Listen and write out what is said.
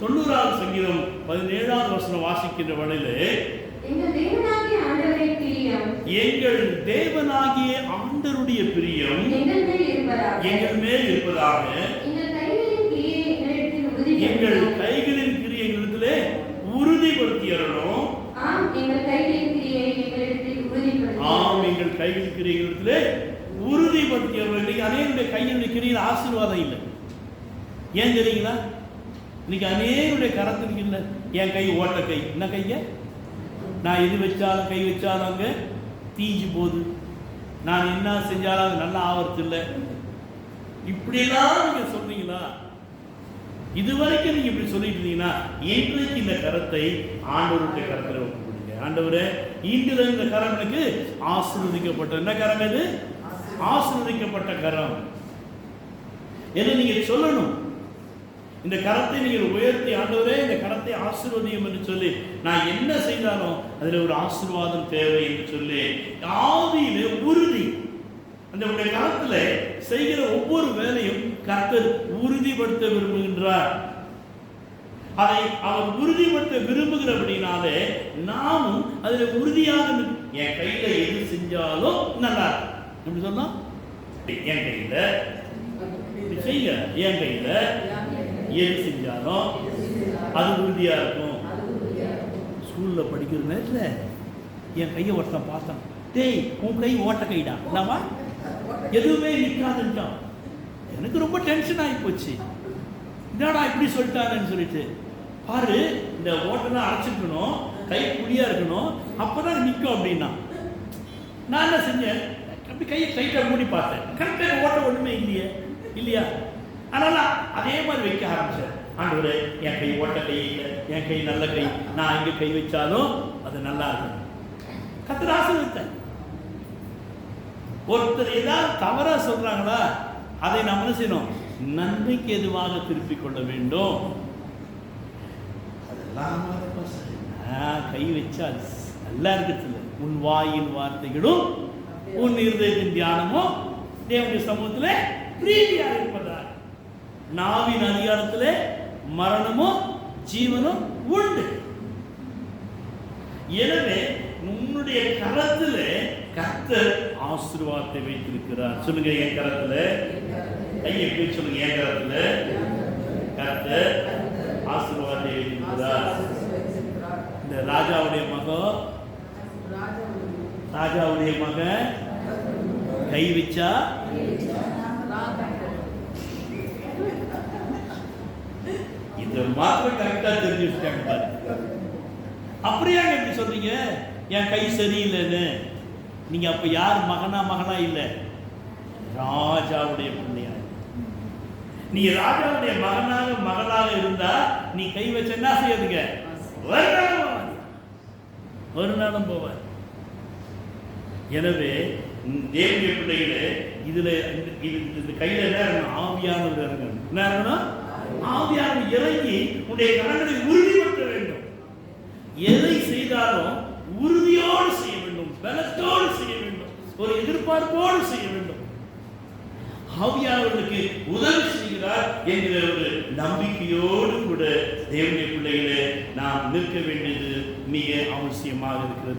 தொண்ணூறாவது சங்கீதம் பதினேழாவது வசனம் வாசிக்கின்ற வேளையிலே எங்கள் தேவனாகிய ஆண்டருடைய பிரியம் எங்கள் மேல் இருப்பதாக. எங்கள் கைகளின் கிரியை எங்களிடத்தில் உறுதிப்படுத்தியறணும் ஆம் எங்கள் கைகளின் கிரியை எங்களிடத்தில் உறுதிப்படுத்தியவர்கள் இன்னைக்கு அநேகருடைய கையினுடைய கிரியில் ஆசீர்வாதம் இல்லை. ஏன் தெரியுங்களா? இன்னைக்கு அநேருடைய கரத்தில் இல்லை என் கை ஓட்ட கை. என்ன கைய நான் எது வச்சாலும் கை வச்சாலும் அங்கே தீஞ்சு போகுது. நான் என்ன செஞ்சாலும் அது நல்லா ஆவறது இல்லை இப்படியெல்லாம் நீங்க சொன்னீங்களா இதுவரைக்கும் நீங்க இப்படி சொல்லிட்டு இருந்தீங்கன்னா இன்றைக்கு இந்த கரத்தை ஆண்டவருடைய கரத்தில் ஒப்புக்கொடுங்க ஆண்டவரே இன்று இந்த கரம் எனக்கு ஆசீர்வதிக்கப்பட்ட என்ன கரம் இது ஆசிர்வதிக்கப்பட்ட கரம். எது நீங்க சொல்லணும்? இந்த கரத்தை நீங்கள் உயர்த்தி ஆண்டவரே இந்த கரத்தை ஆசீர்வதியும் என்று சொல்லி நான் என்ன செய்தாலும் அதில் ஒரு ஆசீர்வாதம் தேவை என்று சொல்லி ஆவியிலே உறுதி. அந்த உடைய கரத்தில் செய்கிற ஒவ்வொரு வேலையும் கர்த்தர் உறுதிப்படுத்த விரும்புகின்றார். அதை அவர் உறுதிப்படுத்த விரும்புகிறபடினாலே நாமும் அதில் உறுதியாக என் கையில எது செஞ்சாலும் நல்லா இருக்கும். எப்படி சொன்னா என் கையில. இப்படி செய்யுங்க. என் கையில. எது செஞ்சாலும் அது உறுதியாக இருக்கும். ஸ்கூலில் படிக்கிற நேரத்தில் என் கையை ஒருத்தன் பார்த்தான். டேய் உன் கை ஓட்ட கைடா? என்னவா எதுவுமே நிற்காதுன்ட்டான் எனக்கு ரொம்ப டென்ஷன் ஆகி போச்சு. என்னடா இப்படி சொல்லிட்டாங்கன்னு சொல்லிட்டு. பாரு இந்த ஓட்டெல்லாம் அடைச்சிருக்கணும் கை புளியாக இருக்கணும் அப்பதான் நிற்கும் அப்படின்னா. நான் என்ன செஞ்சேன்? அப்படி கையை டைட்டாக மூடி பார்த்தேன். கரெக்டாக ஓட்ட ஒன்றுமே இல்லையே. இல்லையா? அதனால அதே மாதிரி வைக்க ஆரம்பிச்சார். ஆண்டவர் என் கை ஓட்ட கை இல்லை என் கை நல்ல கை நான் இங்கே கை வச்சாலும் அது நல்லா இருக்கும் கத்திர ஆசீர்வதித்தேன் ஒருத்தர் ஏதாவது தவறாக சொல்றாங்களா அதை நாம் என்ன செய்யணும்? நன்மைக்கு எதுவாக திருப்பிக் கொள்ள வேண்டும்? அதெல்லாம் கை வச்சா அது நல்லா இருக்கிறது உன் வாயின் வார்த்தைகளும் உன் இருதயத்தின் தியானமும் தேவனுடைய சமூகத்தில் பிரீதியாக இருப்பதாக. நாவின் அதிகாரத்திலே மரணமும் ஜீவனும் உண்டு. எனவே உன்னுடைய கரத்தில் கர்த்தர் ஆசீர்வாதத்தை வைத்திருக்கிறார். சொல்லுங்க என் கரத்தில். கையை போய் சொல்லுங்க என் கரத்தில். கர்த்தர் ஆசீர்வாதத்தை வைத்திருக்கிறார். இந்த ராஜாவுடைய மகன் ராஜாவுடைய மகன் கை வச்சா? இது மாத்திரம் கரெக்டாக தெரிஞ்சு வச்சுட்டாங்க பாருங்க அப்படியா எப்படி சொல்றீங்க? என் கை சரியில்லைன்னு. நீங்க அப்ப யார் மகனா மகனா இல்லை? ராஜாவுடைய பிள்ளையா நீ ராஜாவுடைய மகனாக மகளாக இருந்தா நீ கை வச்ச என்ன செய்யுதுங்க ஒரு நாளும் ஒரு நாளும் போவார் எனவே தேவிய பிள்ளைகளே இதுல இந்த- இது இந்த கையில என்ன இருக்கணும்? ஆவியானவர் இறங்கணும். என்ன இருக்கணும்? ஆவியானவர் இறங்கி உன்னுடைய கரங்களை உறுதிப்படுத்த வேண்டும். எதை செய்தாலும் உறுதியோடு செய்ய வேண்டும். பலத்தோடு செய்ய வேண்டும். ஒரு எதிர்பார்ப்போடு செய்ய வேண்டும். ஆவியானவர்களுக்கு உதவி செய்கிறார் என்கிற ஒரு நம்பிக்கையோடு கூட தேவனுடைய பிள்ளைகளே நாம் நிற்க வேண்டியது மிக அவசியமாக இருக்கிறது.